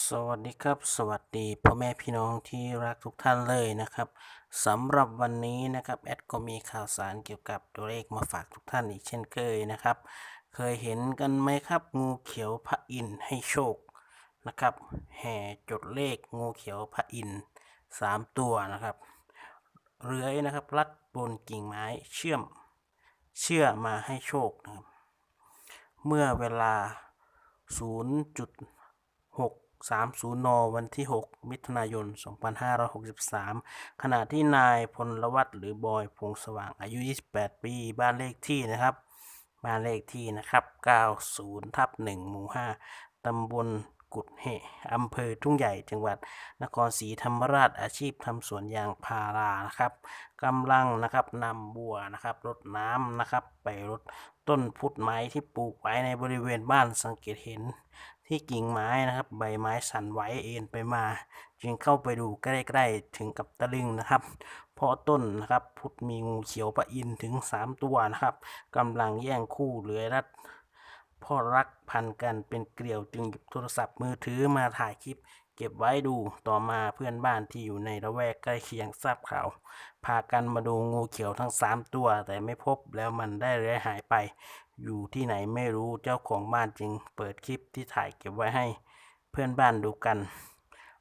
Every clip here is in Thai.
สวัสดีครับ สวัสดีพ่อแม่พี่น้องที่รักทุกท่านเลยนะครับสำหรับวันนี้นะครับแอดก็มีข่าวสารเกี่ยวกับตัวเลขมาฝากทุกท่านอีกเช่นเคยนะครับ เคยเห็นกันไหมครับงูเขียวพระอินทร์ให้โชคนะครับแห่จดเลขงูเขียวพระอินทร์สามตัวนะครับเลื้อยนะครับลัดบนกิ่งไม้เชื่อมเชื่อมาให้โชคนะครับเมื่อเวลา 30 น วันที่ 6 มิถุนายน 2563 ขณะที่นายพลวัตหรือบอยพงสว่างอายุ 28 ปี บ้านเลขที่นะครับ บ้านเลขที่นะครับ 90 ทับ1หมู่ 5 ตำบล กุดเหอำเภอทุ่งใหญ่จังหวัดนครศรีธรรมราชอาชีพทำสวนยางพารานะครับกำลังนะครับนำบัวนะครับรดน้ำนะครับไปรดต้นพุทธไม้ที่ปลูกไว้ในบริเวณบ้านสังเกตเห็นที่กิ่งไม้นะครับ ใบไม้สั่นไหวเอ็นไปมา จึงเข้าไปดูใกล้ๆถึงกับตะลึงนะครับ เพราะต้นนะครับพุทธมีงูเขียวพระอินถึง 3 ตัวนะครับกำลังแย่งคู่เลื้อยรัด พ่อรักพันกันเป็นเกลียวจึงหยิบโทรศัพท์มือถือมาถ่ายคลิป เก็บไว้ดูต่อมาเพื่อนบ้านที่อยู่ในละแวกใกล้เคียงทราบข่าวพากันมาดูงูเขียวทั้ง 3 ตัว แต่ไม่พบแล้วมันได้เลื้อยหายไป อยู่ที่ไหนไม่รู้เจ้าของบ้านจึงเปิดคลิปที่ถ่ายเก็บไว้ให้ เพื่อนบ้านดูกัน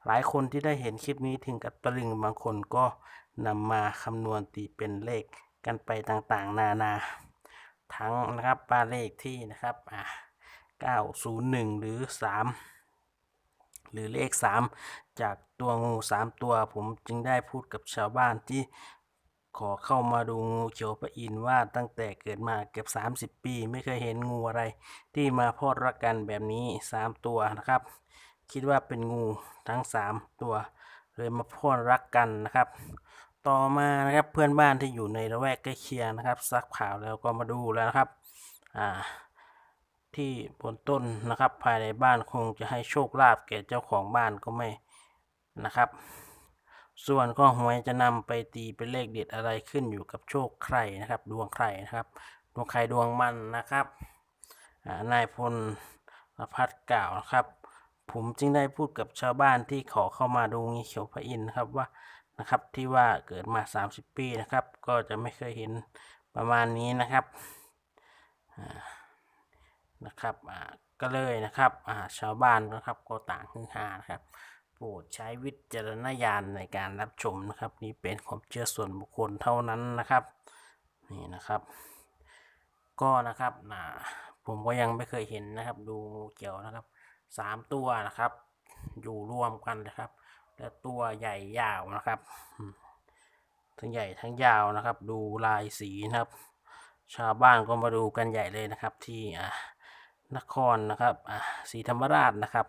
หลายคนที่ได้เห็นคลิปนี้ถึงกับตะลึงบางคนก็นำมาคำนวณตีเป็นเลขกันไปต่างๆ นานา ทั้งนะครับบ้านเลขที่นะครับอ่า901 หรือ 3 หรือเลข 3 จากตัวงู 3 ตัวผมจึงได้พูดกับชาวบ้านที่ขอเข้ามาดูงูเขียวพระอินทร์ว่าตั้งแต่เกิดมาเกือบ30 ปี ไม่เคยเห็นงูอะไรที่มาพอดรักกันแบบนี้ 3 ตัวนะครับ คิดว่าเป็นงูทั้ง 3 ตัวเลยมาพอดรักกันนะครับ ต่อมานะครับเพื่อนบ้านที่อยู่ในละแวกใกล้เคียงนะครับ ซักข่าวแล้วก็มาดูแล้วนะครับอ่าที่บนต้นนะครับ ภายในบ้านคงจะให้โชคลาภแก่เจ้าของบ้านก็ไม่นะครับ ส่วนก็หวยจะนำไปตีเป็นเลขเด็ดอะไรขึ้นอยู่กับโชคใครนะครับ ดวงใครนะครับ ดวงใครดวงมันนะครับนายพลพัฒน์กล่าวนะครับ ผมจึงได้พูดกับชาวบ้านที่ขอเข้ามาดูงูเขียวพระอินทร์นะครับว่า นะครับที่ว่าเกิดมา 30 ปีนะครับ ก็จะไม่เคยเห็นประมาณนี้นะครับนะครับอ่าก็เลยนะครับอ่าชาวบ้านนะครับก็ต่างฮือฮานะครับโปรดใช้วิจารณญาณในการรับชมนะครับ นี่เป็นความเชื่อส่วนบุคคลเท่านั้นนะครับนี่นะครับ ก็นะครับนะผมก็ยังไม่เคยเห็นนะครับ ดูเขียวนะครับสามตัวนะครับ อยู่รวมกันนะครับ และตัวใหญ่ยาวนะครับ ทั้งใหญ่ทั้งยาวนะครับ ดูลายสีนะครับ ชาวบ้านก็มาดูกันใหญ่เลยนะครับ ที่นครนะครับศรีธรรมราชนะครับ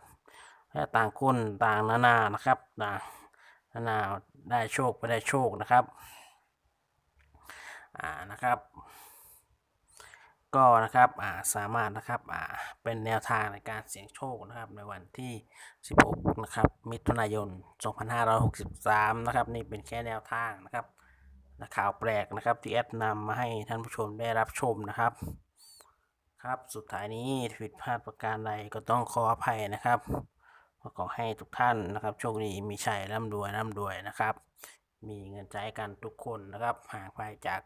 และต่างคนต่างนานานะครับต่างนานาได้โชคไปได้โชคนะครับอ่านะครับ ก็นะครับอ่าสามารถนะครับอ่าเป็นแนวทางในการเสี่ยงโชคนะครับในวันที่ 16 นะครับ มิถุนายน 2563 นะครับ นี่เป็นแค่แนวทางนะครับและข่าวแปลกนะครับที่แอดนำมาให้ท่านผู้ชมได้รับชมนะครับ ครับสุดท้ายนี้ผิดพลาดประการใดก็ต้องขออภัยนะครับขอให้ทุกท่านนะครับโชคดีมีชัยร่ำรวยร่ำรวยนะครับ มีเงินใช้กันทุกคนนะครับห่างไกลจาก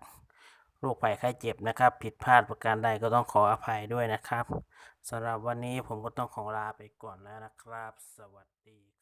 โรคภัยไข้เจ็บนะครับ ผิดพลาดประการใดก็ต้องขออภัยด้วยนะครับสำหรับวันนี้ผมก็ต้องขอลาไปก่อนแล้วนะครับ สวัสดี